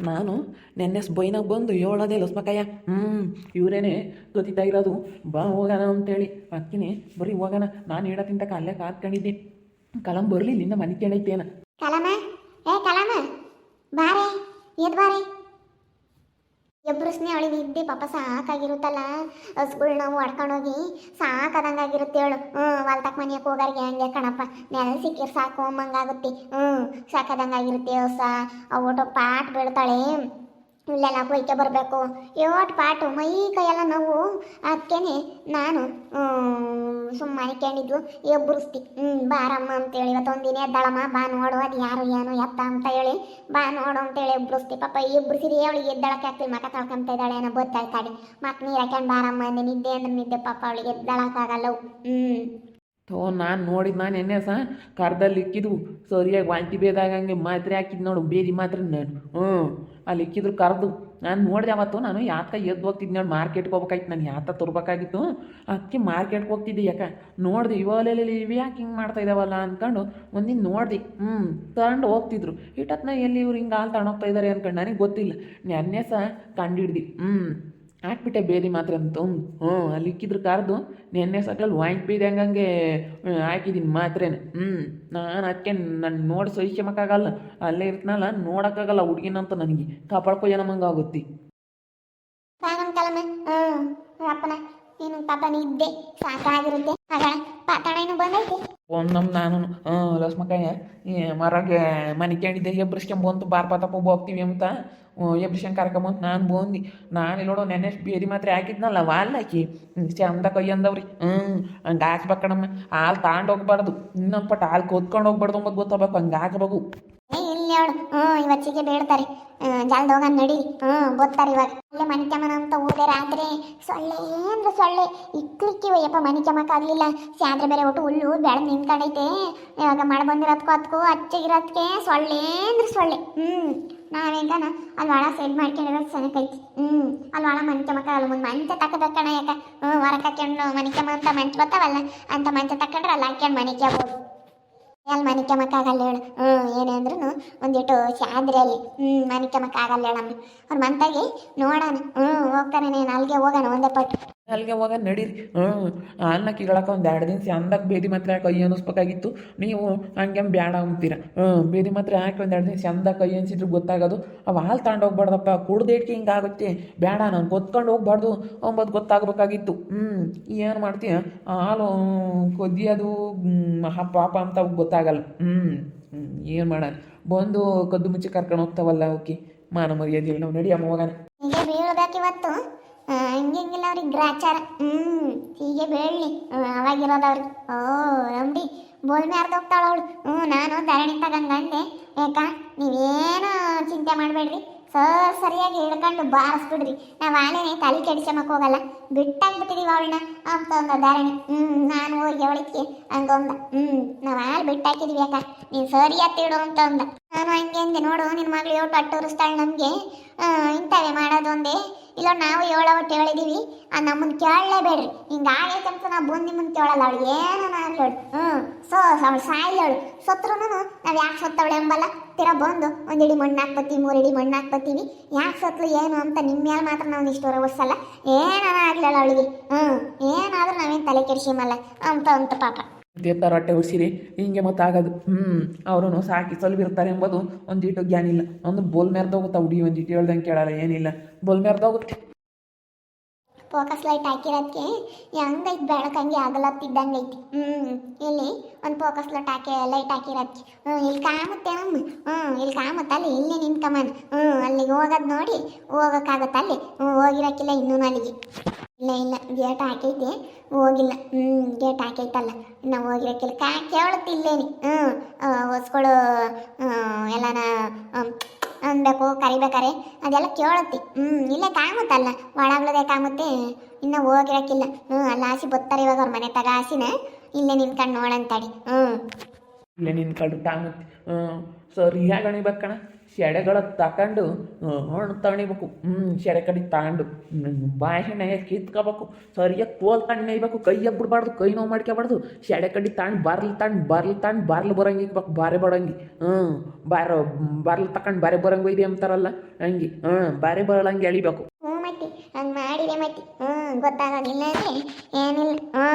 ನಾನು ನೆನ್ನೆ ಬೈನಾಗ ಬಂದು ಹೇಳೋದೇ ಲಸ್ಮಕಯ್ಯ ಹ್ಞೂ ಇವರೇನೆ ಗೊತ್ತಿತ್ತಾ ಇರೋದು. ಬಾ, ಹೋಗೋಣ ಅಂತೇಳಿ. ಅಕ್ಕಿನಿ, ಬರೀ ಹೋಗೋಣ. ನಾನು ತಿಂತ ಅಲ್ಲೇ ಕಾತ್ಕೊಂಡಿದ್ದೆ ಕಲಂ ಬರಲಿ, ನಿನ್ನ ಮನೆ ಕೇಳೈತೇನ ಕಲಮ? ಏ, ಕಲಮ? ಬಾರೆ ಎದ್ ಬಾರೆ ಎಬ್ರಸ್ನೇ ಅವಳಿಗೆ ಇದ್ದೆ ಪಾಪ ಸಾಕಾಗಿರುತ್ತಲ್ಲ. ಹಸ್ಗಳು ನಾವು ಹೊಡ್ಕೊಂಡೋಗಿ ಸಾಕಾದಂಗಾಗಿರುತ್ತೆ ಹೇಳು. ಹ್ಞೂ ಹೊಲ್ತಕ್ ಮನೆಯಕ್ಕೆ ಹೋಗಾರಿಗೆ ಹಂಗೆ ಕಣಪ್ಪ. ನೆಲ ಸಿಕ್ಕಿರ್ ಸಾಕು ಅಮ್ಮಂಗಾಗುತ್ತೆ ಹ್ಞೂ, ಸಾಕಾದಂಗಾಗಿರುತ್ತೆ ಹೊಸ. ಅವಟೋ ಪಾಟ್ ಬೀಳ್ತಾಳೆ. ಇಲ್ಲೆಲ್ಲ ಹೋಯ್ಕೆ ಬರಬೇಕು. ಯೋಟ್ ಪಾಟು, ಮೈ ಕೈಯೆಲ್ಲ ನೋವು. ಅದಕ್ಕೇನೆ ನಾನು ಸುಮ್ಮನೆ ಕೇಳಿದ್ವು ಎಬ್ಬರಿಸ್ತಿ ಹ್ಞೂ ಬಾರಮ್ಮ ಅಂತೇಳಿ ಇವತ್ತೊಂದಿನ ಎದ್ದಾಳಮ್ಮ, ಬಾ ನೋಡು, ಅದು ಯಾರು, ಏನು, ಎತ್ತ ಅಂತ ಹೇಳಿ. ಬಾ ನೋಡು ಅಂತೇಳಿ ಎಬ್ಬರಿಸ್ತಿ ಪಾಪ ಎಬ್ಬರಿಸಿರಿ ಅವಳಿಗೆ ಎದ್ದಾಳಕ್ಕೆ ಹಾಕ್ತೀವಿ ಮಕ ತೊಳ್ಕೊಂತ ಇದ್ದಾಳೆ ಏನೋ ಗೊತ್ತಾಯ್ತಾಳೆ ಮತ್ತೆ ನೀರು ಹಾಕ್ಯಂಡು ಬಾರಮ್ಮ ನಿದ್ದೆ ಅಂದ್ರೆ ನಿದ್ದೆ, ಪಾಪ ಅವಳಿಗೆ ಎದ್ದಾಳಕ್ಕಾಗಲ್ಲ ಹ್ಞೂ ಥೋ, ನಾನು ನೋಡಿದ ನಾನು ಎಣ್ಣೆ ಸಹ ಕರ್ದಲ್ಲಿ ಇಕ್ಕಿದ್ವು. ಸರಿಯಾಗಿ ವಾಂತಿ ಬೇದಾಗಂಗೆ ಮಾತ್ರೆ ಹಾಕಿದ್ ನೋಡು, ಬೇದಿ ಮಾತ್ರೆ ನಾನು. ಹ್ಞೂ ಅಲ್ಲಿ ಇಕ್ಕಿದ್ರು ಕರೆದು ನಾನು ನೋಡಿದೆ ಅವತ್ತು, ನಾನು ಯಾತ ಎದ್ದು ಹೋಗ್ತಿದ್ದೆ ನೋಡಿ, ಮಾರ್ಕೆಟ್ಗೆ ಹೋಗ್ಬೇಕಾಯ್ತು, ನಾನು ಯಾತ ತರ್ಬೇಕಾಗಿತ್ತು. ಅದಕ್ಕೆ ಮಾರ್ಕೆಟ್ಗೆ ಹೋಗ್ತಿದ್ದೆ ಯಾಕೆ? ನೋಡಿದೆ ಇವಾಗಲೇ ಇವು ಯಾಕೆ ಹಿಂಗೆ ಮಾಡ್ತಾ ಇದ್ದಾವಲ್ಲ ಅಂದ್ಕೊಂಡು ಒಂದಿನ ನೋಡಿದೆ. ಹ್ಞೂ ತಗೊಂಡು ಹೋಗ್ತಿದ್ರು. ಇಟ್ಟತ್ನ ಎಲ್ಲಿ ಇವ್ರು ಹಿಂಗೆ ಹಾಲು ತಗೊಂಡೋಗ್ತಾ ಇದ್ದಾರೆ ಅಂದ್ಕೊಂಡು ನನಗೆ ಗೊತ್ತಿಲ್ಲ. ನೆನ್ನೆ ಸಹ ಕಂಡಿಡ್ದು. ಹ್ಞೂ ಹಾಕ್ಬಿಟ್ಟೆ ಬೇದಿ ಮಾತ್ರ ಅಂತ ಹ್ಞೂ, ಅಲ್ಲಿ ಇಕ್ಕಿದ್ರು ಕಾರ್ದು. ನೆನ್ನೆ ಸಕಲ್ ವಾಂಟ್ ಬೀದಿ ಹಂಗಂಗೆ ಹಾಕಿದ್ದೀನಿ ಮಾತ್ರೇನ. ಹ್ಞೂ, ನಾನು ಅದಕ್ಕೆ ನನ್ನ ನೋಡಿ ಸಹಿಸ್ಕೊಂಬಕ್ಕಾಗಲ್ಲ ಅಲ್ಲೇ ಇರ್ತನಲ್ಲ, ನೋಡೋಕ್ಕಾಗಲ್ಲ ಹುಡುಗಿನಂತ ನನಗೆ. ಕಾಪಾಡ್ಕೊ ನಮಂಗೆ ಆಗುತ್ತೆ. ಅಪ್ಪನ, ನೀನು ಪಾಪ ನಿದ್ದೆ ಸಾಕಾಗಿರುತ್ತೆ. ಆಗ ಪಾತಾಡೇನು ಏನು ಬಂದೈತಿ ಒಂದೊಮ್ಮೆ ನಾನು ಲಸ್ಮಕಾಯ ಈ ಮರಗೆ ಮನೆ ಕೇಳಿದ್ದೆ ಎಬ್ರಿಸ್ಕೊಂಬಂತು ಬಾರ್ಪಾತಪ್ಪ ಹೋಗ್ತೀವಿ ಅಂತ ಎಬ್ರಿಸ್ಕೊಂಡ್ ಕರ್ಕೊಂಬಂತು ನಾನು ಬಂದು. ನಾನು ನೋಡೋ ನೆನೆ ಬೇರೆ ಮಾತ್ರ ಹಾಕಿದ್ನಲ್ಲ, ವಾಲ್ ಹಾಕಿ. ಚಂದ ಕೈ ಹ್ಞೂ, ಹಂಗೆ ಹಾಕ್ಬೇಕಣಮ್ಮ ಹಾಲು ತಗೊಂಡು ಹೋಗ್ಬಾರ್ದು. ಇನ್ನೊಂದು ಪಟ್ಟು ಹಾಲು ಕೊತ್ಕೊಂಡು ಹೋಗ್ಬಾರ್ದು ಅಂಬದು ಗೊತ್ತಾಗಬೇಕು, ಹಂಗೆ ಹಾಕಬೇಕು. ಅವಳು ಹ್ಞೂ ಇವತ್ತಿಗೆ ಬೇಡ್ತಾರೆ. ಜಲ್ದ ಹೋಗ ನಡೀರಿ ಹ್ಞೂ, ಬೋದ್ತಾರೆ ಇವಾಗ. ಅಲ್ಲೇ ಮನಿಕಮನ ಅಂತ ಹೋದೆ ರಾತ್ರಿ. ಸೊಳ್ಳೆ ಅಂದ್ರೆ ಸೊಳ್ಳೆ. ಇಕ್ಲಿಕ್ಕಿವ ಯಪ್ಪ ಮನಿಕಮಕ್ಕಾಗಲಿಲ್ಲ ಸ್ಯಾದ್ರೆ ಬೇರೆ ಒಟ್ಟು ಹುಲ್ಲು ಬೆಳೆದು ನಿಂತ್ಕೊಂಡೈತೆ. ಇವಾಗ ಮಳೆ ಬಂದಿರೋದ್ಕೋ ಅದಕ್ಕೂ ಹಚ್ಚಗಿರೋದಕ್ಕೆ ಸೊಳ್ಳೆ ಸೊಳ್ಳೆ. ಹ್ಞೂ ನಾವೇಗಾನ ಅಲ್ಲಿ ಒಳ ಸೆಡ್ ಮಾಡ್ಕೊಂಡಿರೋದು ಸನಕೈತಿ ಹ್ಞೂ, ಅಲ್ಲಿ ಒಳ ಮನಿಕಮಕ್ಕ ಅಲ್ಲಿ ಮುಂದೆ ಮಂಚ ತಕ್ಕಬೇಕಣ ಯಾಕ? ಹ್ಞೂ, ಹೊರಕ್ಕೆ ಹಾಕ್ಯಂಡು ಮನಿಕಮ ಅಂತ ಮಂಚ ಬರ್ತಾವಲ್ಲ ಅಂತ ಮಂಚ ತಕ್ಕಂಡ್ರೆ ಅಲ್ಲಿ ಹಾಕ್ಯಂಡು ಮನಿಕೆ ಆಗ್ಬೋದು ಅಲ್ಲಿ ಮನಿಕಮಕ್ಕಾಗಲ್ಲ ಹೇಳು. ಹ್ಞೂ ಏನೇ ಅಂದ್ರೂ ಒಂದಿಟ್ಟು ಚಾದ್ರೆ ಅಲ್ಲಿ. ಹ್ಞೂ ಮನಿಕಮಕ್ಕಾಗಲ್ಲ ಹೇಳಮ್ಮ. ಅವ್ರ ಮಂತಾಗಿ ನೋಡೋಣ. ಹ್ಞೂ ಹೋಗ್ತಾನೆ ನೀನು ಅಲ್ಲಿಗೆ ಹೋಗೋಣ, ಒಂದೇ ಪಟ್ಟು ಅಲ್ಲಿಗೆ ಹೋಗ ನಡೀರಿ. ಹಾಲನ್ನ ಕಿಗಳಕ್ಕೆ ಒಂದು ಎರಡು ದಿನ ಅಂದಕ್ಕೆ ಬೇದಿ ಯಾಕೆ ಕೈ ಅನ್ನಿಸ್ಬೇಕಾಗಿತ್ತು ನೀವು ಹಂಗೆ ಬ್ಯಾಡ ಅಂತೀರ. ಹ್ಞೂ, ಬೇದಿ ಮಾತ್ರ ಯಾಕೆ ಒಂದು ಎರಡು ದಿನ ಚಂದಕ ಕೈ ಅನ್ಸಿದ್ರು ಗೊತ್ತಾಗೋದು. ಅವು ಹಾಲು ತಗೊಂಡು ಹೋಗ್ಬಾರ್ದಪ್ಪ ಕುಡ್ದೇಟ್ಗೆ ಹಿಂಗಾಗುತ್ತೆ ಬೇಡ ನಾನು ಗೊತ್ಕೊಂಡು ಹೋಗ್ಬಾರ್ದು. ಅಂಬೋದು ಗೊತ್ತಾಗಬೇಕಾಗಿತ್ತು. ಹ್ಞೂ, ಏನು ಮಾಡ್ತೀಯ? ಹಾಲು ಹಪ್ಪ, ಪಾಪ ಅಂತ ಗೊತ್ತಾಗಲ್ಲ. ಹ್ಞೂ ಏನು ಮಾಡೋಣ? ಬಂದು ಕದ್ದು ಮುಚ್ಚಿ ಕರ್ಕೊಂಡು ಹೋಗ್ತಾವಲ್ಲ ಓಕೆ ಮಾನ ಮರ್ಯಾದೆ ನಾವು ನಡಿಯಮ್ಮ ಹೋಗೋಣ ಇವತ್ತು ಹಂಗಿಂಗಿಲ್ಲ ಅವ್ರಿಗೆ ಗ್ರಾಚಾರ ಹ್ಞೂ ಹೀಗೆ ಬೀಳಲಿ ಅವಾಗಿರೋದವ್ರಿಗೆ ಓ ನಂಬಿ ಬೋಲ್ಮೆ ಹೋಗ್ತಾಳ ಅವಳು? ಹ್ಞೂ ನಾನು ಧರಣಿ ತಗಂಗಂದೆ ಯಾಕ ನೀವೇನು ಚಿಂತೆ ಮಾಡಬೇಡ್ರಿ. ಸೊ ಸರಿಯಾಗಿ ಹಿಡ್ಕೊಂಡು ಬಾರಿಸ್ಬಿಡ್ರಿ. ನಾವು ಆಲೇನೆ ತಲೆ ಕೆಡಿಸ್ಕೊಂಬಕ್ ಹೋಗಲ್ಲ. ಬಿಟ್ಟಾಕ್ಬಿಟ್ಟಿದೀವಿ ಅವಳನ್ನ. ಅಂತ ಒಂದು ಧಾರಣೆ. ಹ್ಞೂ ನಾನು ಹೋಗಿ ಅವಳಿಗೆ ಹಂಗೊಂದ. ಹ್ಞೂ ನಾವು ಆಳು ಬಿಟ್ಟಾಕಿದೀವಿ ಯಾಕ? ನೀನು ಸರಿಯಾಗಿ ತಿಳು ಅಂತ ಅಂದ. ನಾನು ಹಂಗೆ ಅಂದೆ, ನೋಡು ನಿನ್ನ ಮಗಳು ಏಳು ಪಟ್ಟು ಉರಿಸ್ತಾಳೆ ನಮಗೆ ಇಂಥವೇ ಮಾಡೋದು ಒಂದೇ. ಇಲ್ಲ ನಾವು ಏಳು ಒಟ್ಟು ಹೇಳಿದೀವಿ ಆ ನಮ್ಮನ್ನು ಕೇಳಲೇಬೇಡ್ರಿ. ಹಿಂಗೆ ಆಗೈತೆ ಅಂತ ನಾವು ಬಂದು ನಿಮ್ಮನ್ನು ಕೇಳಲ್ಲ. ಅವಳು ಏನೋ ನಾನು ಹೇಳು ಹ್ಞೂ, ಸೊ, ಅವಳು ಸಾಯ್ಲೋಳು ಸತ್ರು ನಾವು ಯಾಕೆ ಸತ್ತವಳೆ ಎಂಬಲ್ಲ ತಿರ ಬಂದು ಒಂದು ಇಡೀ ಮಣ್ಣು ಹಾಕ್ಬತ್ತೀವಿ ಮೂರು ಇಡೀ ಮಣ್ಣು ಹಾಕ್ಬತ್ತೀವಿ. ಯಾಕೆ ಸತ್ಲು, ಏನು ಅಂತ ನಿಮ್ಮ ಮೇಲೆ ಮಾತ್ರ ನಾವು ಇಷ್ಟು ಒರ್ಸಲ್ಲ ಏನಾರ ಆಗ್ಲಿಲ್ಲ ಅವಳಿಗೆ? ಹ್ಞೂ, ಏನಾದ್ರೂ ನಾವೇನು ತಲೆ ಕೆಡಿಸಿಮಲ್ಲ ಅಂತ ಅಂತ ಪಾಪ. ದೇವ್ತಾರ ಹೊಟ್ಟೆ ಉಡ್ಸಿರಿ ಹಿಂಗೆ ಮತ್ತಾಗದು ಹ್ಞೂ ಅವರು ಸಾಕಿ ಸಲ್ಬಿರ್ತಾರೆ ಎಂಬುದು ಒಂದೀಟು ಜ್ಞಾನ ಇಲ್ಲ. ಒಂದು ಬೋಲ್ ಮೆರ್ದೋಗುತ್ತಾ ಹುಡಿ ಒಂದೀಟು ಹೇಳ್ದಂಗೆ ಕೇಳಲ್ಲ, ಏನಿಲ್ಲ. ಬೋಲ್ ಮೆರ್ದೋಗುತ್ತೆ ಫೋಕಸ್ ಲೈಟ್ ಹಾಕಿರೋದಕ್ಕೆ ಹೆಂಗೈತೆ ಬೆಳಕಂಗೆ ಆಗಲತ್ತಿದ್ದಂಗೆ ಐತಿ. ಹ್ಞೂ ಇಲ್ಲಿ ಒಂದು ಫೋಕಸ್ ಲೈಟ್ ಹಾಕಿ ಲೈಟ್ ಹಾಕಿರೋದಕ್ಕೆ ಹ್ಞೂ ಇಲ್ಲಿ ಕಾಮತ್ತೆ ನಮ್ಮ ಹ್ಞೂ ಇಲ್ಲಿ ಕಾಮುತ್ತೆ ಇಲ್ಲಿ ನಿಂತ್ಕಮನ್ ಹ್ಞೂ ಅಲ್ಲಿಗೆ ಹೋಗೋದು ನೋಡಿ, ಹೋಗೋಕ್ಕಾಗತ್ತೆ ಅಲ್ಲಿ. ಹ್ಞೂ ಹೋಗಿರೋಕ್ಕಿಲ್ಲ ಇನ್ನೂ ಅಲ್ಲಿಗೆ. ಇಲ್ಲ ಇಲ್ಲ ಗೇಟ್ ಹಾಕೈತಿ. ಹೋಗಿಲ್ಲ. ಹ್ಞೂ ಗೇಟ್ ಹಾಕೈತಲ್ಲ. ನಾವು ಹೋಗಿರಕ್ಕಿಲ್ಲ ಕಾ ಕೇಳುತ್ತೆ ಇಲ್ಲೇನಿ ಹ್ಞೂ ಹೊಸ್ಗಳು ಎಲ್ಲನ ಅನ್ಬೇಕು ಕರಿಬೇಕಾರೆ. ಅದೆಲ್ಲ ಕೇಳುತ್ತೆ. ಹ್ಞೂ ಇಲ್ಲೇ ಕಾಮುತ್ತಲ್ಲ. ಒಳಗ್ಲದೆ ಕಾಮುತ್ತೆ. ಇನ್ನು ಹೋಗಿರಕ್ಕಿಲ್ಲ ಹ್ಞೂ ಅಲ್ಲ ಆಸಿ ಬತ್ತಾರೆ ಇವಾಗ ಅವ್ರ ಮನೆ ತಗ ಆಸಿನ. ಇಲ್ಲೇ ನಿಂತ್ಕೊಂಡು ನೋಡಂತಾಡಿ. ಹ್ಞೂ ಇಲ್ಲೇ ನಿನ್ಕಂಡು ತಾಮತ್ತೆ ಹ್ಞೂ ಸರಿ ಹೇಗಣಿಬೇಕಣ ಶೆಡೆಗಳ ತಕೊಂಡು ಹಣ್ಣು ತಣಿಬೇಕು ಹ್ಞೂ ಶೆಡೆ ಕಡೆ ತಗೊಂಡು ಬಾಯಿನ ಕಿತ್ಕೋಬೇಕು, ಸರಿಯಾಗಿ ತೋಲ್ ತಣ್ಣ ನೇಯ್ಬೇಕು ಕೈಯಾಗ ಬಿಡ್ಬಾರ್ದು ಕೈ ನೋವು ಮಾಡ್ಕೋಬಾರ್ದು ಶೆಡೆ ಕಡೆ ತಗೊಂಡು ಬರ್ಲಿ ತಗೊಂಡು ಬರ್ಲಿ ತಗೊಂಡು ಬರ್ಲಿ ಬರೋಂಗೆ ಇಕ್ಬೇಕು ಬಾರೆ ಬರಂಗಿ ಹ್ಞೂ ಬಾರ, ಬರ್ಲಿ ತಗೊಂಡು ಬಾರೆ ಬರಂಗೆ ಒಯ್ದು ಅಂತಾರಲ್ಲ, ಹಂಗೆ ಹ್ಞೂ ಬಾರೆ ಬರಳಂಗೆ ಎಳಿಬೇಕು. ಹ್ಞೂ ಮತ್ತಿ, ಹಂಗೆ ಮಾಡಿದೆ ಮತ್ತಿ ಹ್ಞೂ ಗೊತ್ತಾಗೋದಿಲ್ಲ ಏನಿಲ್ಲ ಹ್ಞೂ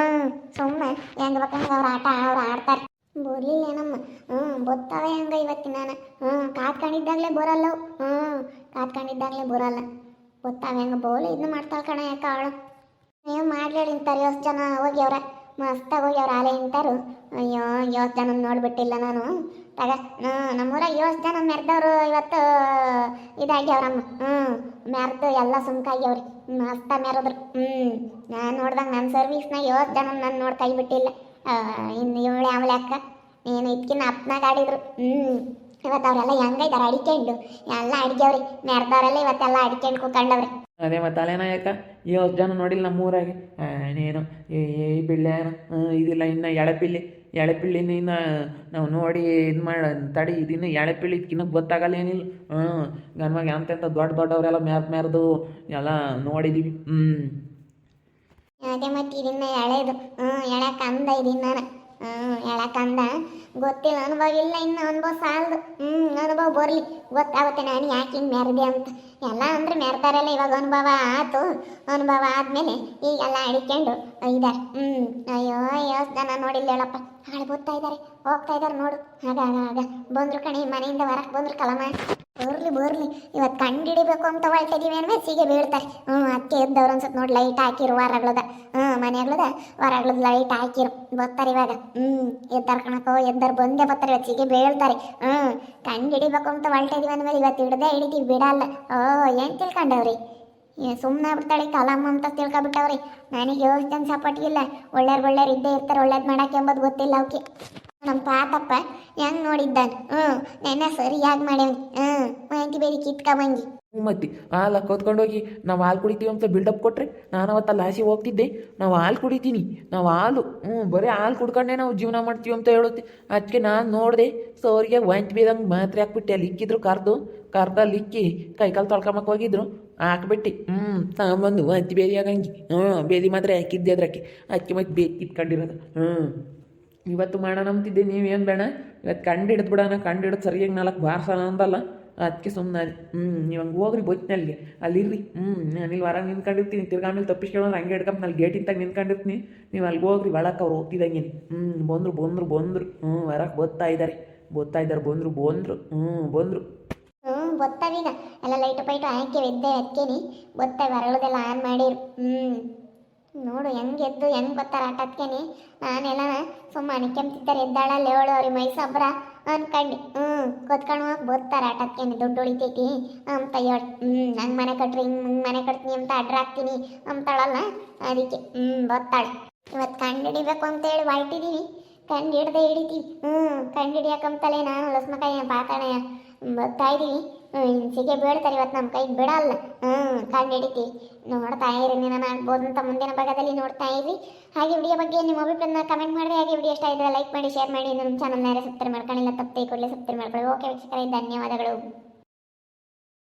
ಸುಮ್ಮನೆ ಹೆಂಗೆ ಬೇಕಂದ್ರೆ ಅವ್ರ ಆಟ, ಅವ್ರು ಆಡ್ತಾರೆ. ಬರ್ಲಿಲ್ಲ ನಮ್ಮ ಹ್ಞೂ, ಬತ್ತಾವೆ ಹಂಗೆ ಇವತ್ತಿನ ನಾನು. ಹ್ಞೂ ಬರಲ್ಲ? ಅವು. ಹ್ಞೂ ಕಾತ್ಕೊಂಡಿದ್ದಾಗಲೇ ಬರಲ್ಲ. ಗೊತ್ತಾವೆ ಹಂಗೆ ಬೋಲಿ ಇದನ್ನ ಮಾಡ್ತಾಳೆ ಕಣ ಯಾಕೆ ಅವಳು? ನೀವು ಮಾಡ್ಲೇಳಿ ಇಂತಾರೆ ಯೋಸ್ ಜನ. ಹೋಗ್ಯವ್ರ ಮಸ್ತಾಗಿ ಹೋಗ್ಯವ್ರ ಆಲೆ ಇಂತಾರು. ಅಯ್ಯೋ ಯೋಸ್ ಜನ ನೋಡ್ಬಿಟ್ಟಿಲ್ಲ ನಾನು. ತಗ, ಹ್ಞೂ, ನಮ್ಮೂರಾಗ ಯೋಸ್ ಜನ ಮೆರೆದವ್ರು ಇವತ್ತು ಇದಾಗ್ಯವ್ರಮ್ಮ ಹ್ಞೂ, ಮೆರೆದು ಎಲ್ಲ ಸುಮ್ಕಾಗ್ಯವ್ರಿ ಮಸ್ತ ಮೆರೆದ್ರು. ಹ್ಞೂ, ನಾನು ನೋಡ್ದಂಗೆ ನನ್ನ ಸರ್ವಿಸ್ನಾಗ ಯೋಸ್ ಜನ ನಾನು ನೋಡಿ ಬಿಟ್ಟಿಲ್ಲ. ಇನ್ನು ಇವಳೆ ಆಮೇಲೆ ಅಕ್ಕ? ಏನು ಇದ್ಕಿನ್ನ ಅಪ್ಪನಾಗ ಆಡಿದ್ರು ಹ್ಞೂ ಇವತ್ತು ಅವರೆಲ್ಲ ಹೆಂಗೈದಾರೆ ಅಡಿಕೊಂಡು. ಎಲ್ಲ ಅಡಿಗೆವ್ರಿ. ಮೆರೆದವರೆಲ್ಲ ಇವತ್ತೆಲ್ಲ ಅಡಿಕೊಂಡು ಕೂತ್ಕೊಂಡವ್ರಿ. ಅದೇ ಮತ್ತೆ ಅಲ್ಲೇನ ಯಾಕ ಇವತ್ತು ಜನ ನೋಡಿಲ್ಲ ನಮ್ಮೂರಾಗೆ ನೀನು ಈ ಬಿಳ್ಳೆ ಇದಿಲ್ಲ, ಇನ್ನು ಎಳೆಪಿಳ್ಳಿ. ಎಳೆಪಿಳ್ಳಿನ ಇನ್ನು ನಾವು ನೋಡಿ ಇದು ಮಾಡಿ, ತಡಿ, ಇದಿನ್ನು ಎಳೆಪಿಳ್ಳಿ ಇದಕ್ಕಿನ್ನ ಗೊತ್ತಾಗಲ್ಲ ಏನಿಲ್ಲ. ಹ್ಞೂ ಗನ್ಮಾಗ ಎಂತೆಂಥ ದೊಡ್ಡ ದೊಡ್ಡವರೆಲ್ಲ ಮ್ಯಾರ್ ಮ್ಯಾರ್ದು ಎಲ್ಲ ನೋಡಿದ್ದೀವಿ ಹ್ಞೂ ಅದೇ ಮತ್ತೆ ಇದನ್ನ ಎಳೆದು ಹ್ಞೂ ಎಳ್ಯಾಕ ಅಂದ ಇದೀನಿ ನಾನು. ಹ್ಞೂ ಎಳ್ಯಾಕ ಅಂದ. ಗೊತ್ತಿಲ್ಲ, ಅನುಭವ ಇಲ್ಲ, ಇನ್ನು ಅನುಭವ ಸಾಲದು. ಹ್ಞೂ ಅನುಭವ ಬರಲಿ. ಗೊತ್ತಾಗುತ್ತೆ ನಾನು ಯಾಕೆ ಹಿಂಗೆ ಮೆರೆದೆ ಅಂತ. ಎಲ್ಲ ಅಂದ್ರೆ ಮೆರ್ತಾರಲ್ಲ ಇವಾಗ ಅನುಭವ ಆತು. ಅನುಭವ ಆದಮೇಲೆ ಈಗೆಲ್ಲ ಅಡಿಕೊಂಡು ಇದ್ದಾರೆ ಹ್ಞೂ ಅಯ್ಯೋ ಅಯ್ಯೋ ಜನ ನೋಡಿಲ್ಲ ಹೇಳಪ್ಪ. ಹಾಳು ಬರ್ತಾ ಇದ್ದಾರೆ ಹೋಗ್ತಾ ಇದ್ದಾರೆ ನೋಡು. ಆಗ ಆಗ ಬಂದ್ರು ಕಣಿ, ಮನೆಯಿಂದ ಹೊರಗೆ ಬಂದ್ರು ಕಲಮ ಬರ್ಲಿ ಬರ್ಲಿ. ಇವತ್ತು ಕಂಡು ಹಿಡಿಬೇಕು ಅಂತ ಹೊಳ್ತಿದೀವಿ ಅಂದ್ರೆ ಸೀಗೆ ಬೀಳ್ತಾರೆ. ಹ್ಞೂ ಅಕ್ಕಿ ಎದ್ದವ್ರು ಅನ್ಸುತ್ತೆ ನೋಡಿ ಲೈಟ್ ಹಾಕಿರು ಹೊರಗ್ಳದ ಹ್ಞೂ ಮನೆಗ್ಳದ ಹೊರಗ್ಳದ ಲೈಟ್ ಹಾಕಿರು. ಬರ್ತಾರೆ ಇವಾಗ. ಹ್ಞೂ ಎದ್ದಾರ ಕಣಕೋ ಎದ್ದಾರ ಬಂದೇ ಬರ್ತಾರೆ ಇವತ್ತು ಸೀಗೆ ಬೀಳ್ತಾರೆ. ಹ್ಞೂ ಕಂಡು ಹಿಡಿಬೇಕು ಅಂತ ಹೊಳ್ತಿದೀವಿ ಅಂದ್ಮೇಲೆ ಇವತ್ತು ಹಿಡ್ದೇ ಹಿಡಿತೀವಿ, ಬಿಡಲ್ಲ. ಓ, ಏನು ತಿಳ್ಕೊಂಡವ್ರಿ? ಸುಮ್ಮನೆ ಬಿಡ್ತಾಳೆ ಕಲಾಮ್ ಅಂತ ತಿಳ್ಕೊಬಿಟ್ಟವ್ರಿ. ನನಗೆ ಯೋಚನೆ ಸಪೋರ್ಟ್ ಇಲ್ಲ. ಒಳ್ಳೆಯವ್ರು ಒಳ್ಳೆಯವ್ರು ಇದ್ದೇ ಇರ್ತಾರೆ, ಒಳ್ಳೇದು ಮಾಡೋಕೆ ಎಂಬುದು ಗೊತ್ತಿಲ್ಲ ಅವಕ್ಕೆ ನಮ್ಮ ಪಾಪಪ್ಪ ಹೆಂಗ್ ನೋಡಿದ್ದಾನೆ? ಹ್ಞೂ ನೆನ್ನೆ ಸರಿಯಾಗಿ ಮಾಡ್ಯಾವ ಹ್ಞೂ ಮಾಹಿತಿ ಬೇರೆ ಕಿತ್ಕೊಂಬಂಗಿ ಮತ್ತೆ ಹಾಲು ಹೋಗಿ ನಾವು ಹಾಲು ಕುಡಿತೀವಿ ಅಂತ ಬಿಲ್ಡಪ್ ಕೊಟ್ರೆ? ನಾನು ಅವತ್ತ ಲಾಸಿ ಹೋಗ್ತಿದ್ದೆ. ನಾವು ಹಾಲು ಕುಡಿತೀನಿ. ನಾವು ಹಾಲು ಹ್ಞೂ ಬರೀ ಹಾಲು ಕುಡ್ಕೊಂಡೇ ನಾವು ಜೀವನ ಮಾಡ್ತೀವಿ ಅಂತ ಹೇಳುತ್ತೆ. ಅದಕ್ಕೆ ನಾನು ನೋಡಿದೆ, ಸೋರಿಗೆ ವಾಂತಿ ಬೇದಂಗೆ ಮಾತ್ರೆ ಹಾಕ್ಬಿಟ್ಟೆ. ಅಲ್ಲಿ ಇಕ್ಕಿದ್ರು ಕರ್ದು, ಕರ್ದಲ್ಲಿ ಇಕ್ಕಿ ಕೈಕಾಲು ತೊಳ್ಕೊಂಬಕ್ಕೆ ಹೋಗಿದ್ರು. ಹಾಕ್ಬಿಟ್ಟು ಹ್ಞೂ ತಗೊಂಬಂದು ವಾಂತಿ ಬೇದಿ ಆಗಂಗೆ. ಹ್ಞೂ ಬೇದಿ ಮಾತ್ರ ಹಾಕಿದ್ದೆ ಅದ್ರಕ್ಕೆ. ಅದಕ್ಕೆ ಮತ್ತೆ ಬೇದಿ ಕಿತ್ಕೊಂಡಿರೋದು ಹ್ಞೂ ಇವತ್ತು ಮಾಡೋಣ ಅಂತಿದ್ದೆ ನೀವೇನು ಬೇಡ. ಇವತ್ತು ಕಂಡು ಹಿಡಿದು ಬಿಡೋಣ, ಕಂಡು ಹಿಡಿದು ಸರಿಯಾಗಿ ನಾಲ್ಕು ಬಾರ್ಸೋಣ ಅಂದಲ್ಲ ಅದಕ್ಕೆ ಸುಮ್ಮನೆ ಹ್ಞೂ ನೀವು ಹಂಗೆ ಹೋಗ್ರಿ ಅಲ್ಲಿ ಅಲ್ಲಿರ್ರಿ ಹ್ಞೂ ನಾನು ಇಲ್ಲಿ ಹೊರಗೆ ನಿಂತ್ಕೊಂಡಿರ್ತೀನಿ. ತಿರ್ಗಾ ಆಮೇಲೆ ತಪ್ಪಿಸ್ಕೊಳ್ಳೋದು ಹಂಗೆ ಹಿಡ್ಕೊಂಡ್ ಅಲ್ಲಿ ಗೇಟಿಂತಾಗ ನಿಂತ್ಕೊಂಡಿರ್ತೀನಿ. ನೀವು ಅಲ್ಲಿಗೆ ಹೋಗ್ರಿ ಒಳಕ್ಕೆ ಅವ್ರು ಹೋಗ್ತಿದ್ದಂಗೆ ಹ್ಞೂ ಬಂದರು ಬಂದರು ಬಂದರು. ಹ್ಞೂ ಹೊರಗೆ ಬರ್ತಾ ಇದ್ದಾರೆ ಬರ್ತಾ ಇದ್ದಾರೆ ಬಂದರು ಬಂದರು. ಹ್ಞೂ ಬಂದರು. ಹ್ಞೂ ಗೊತ್ತಾವೀಗ ಎಲ್ಲ ಲೈಟು ಪೈಟು ಹಾಕಿ ಎದ್ದೆ ಅದಕ್ಕೇನಿ ಗೊತ್ತಾವೆ ಹೊರಳದೆಲ್ಲ ಆನ್ ಮಾಡಿರು. ಹ್ಞೂ ನೋಡು, ಹೆಂಗೆ ಎದ್ದು, ಹೆಂಗೆ ಬರ್ತಾರ ಆಟಕ್ಕೇನಿ ನಾನೆಲ್ಲ ಸುಮ್ಮನೆ ಕೆಂಪಿದ್ದಾರೆ ಎದ್ದಾಳಲ್ಲಿ ಹೇಳು ಅವ್ರಿಗೆ ಮೈಸೊಬ್ರ ಅನ್ಕಂಡು. ಹ್ಞೂ ಕೊತ್ಕೊಂಡು ಹೋಗಿ ಬರ್ತಾರೆ ಆಟಕ್ಕೇನಿ ದುಡ್ಡು ಉಳಿತೈತಿ. ಅಂತ ಹೇಳಿ ಹ್ಞೂ ನಂಗ್ ಮನೆ ಕಟ್ರಿ, ಹಿಂಗೆ ಮನೆ ಕಟ್ತೀನಿ ಅಂತ ಅಡ್ರ ಹಾಕ್ತೀನಿ ಅಂತಾಳಲ್ಲ, ಅದಕ್ಕೆ ಹ್ಞೂ ಬರ್ತಾಳೆ ಇವತ್ತು ಕಂಡು ಹಿಡಿಬೇಕು ಅಂತೇಳಿ ಹೊರಟಿದ್ದೀವಿ ಕಂಡು ಹಿಡ್ದೆ ಹಿಡಿತೀವಿ. ಹ್ಞೂ ಕಂಡು ಹಿಡಿಯಕಂತಲೇ ನಾನು ಲಸ್ಮಕಾಯಿ ಪಾತಾಣೆಯ ಬರ್ತಾ ಇದೀವಿ ಸಿಗೆ ಇವತ್ತು ನಮ್ಮ ಕೈಗೆ ಬಿಡಲ್ಲ. ಹ್ಞೂ ಕಾಲು ನೋಡ್ತಾ ಇರಿ, ನಾನು ಆಗ್ಬೋದು ಅಂತ ಮುಂದಿನ ಭಾಗದಲ್ಲಿ ನೋಡ್ತಾ ಇರಿ. ಹಾಗೆ ವಿಡಿಯೋ ಬಗ್ಗೆ ನಿಮ್ಮ ಅಭಿಪ್ರಾಯನ ಕಮೆಂಟ್ ಮಾಡಿ ಹಾಗೆ ವಿಡಿಯೋ ಇಷ್ಟ ಇದ್ದರೆ ಲೈಕ್ ಮಾಡಿ ಶೇರ್ ಮಾಡಿ. ನಮ್ಮ ಚಾನಲ್ನ ಯಾರು ಸಬ್ಸ್ಕ್ರೈಬ್ ಮಾಡ್ಕೊಂಡಿಲ್ಲ ತಪ್ಪೇ ಕೂಡಲೇ ಸಬ್ಸ್ಕ್ರೈಬ್ ಮಾಡ್ಕೊಳ್ಳಿ. ಓಕೆ ವೀಕ್ಷಕರೇ, ಧನ್ಯವಾದಗಳು.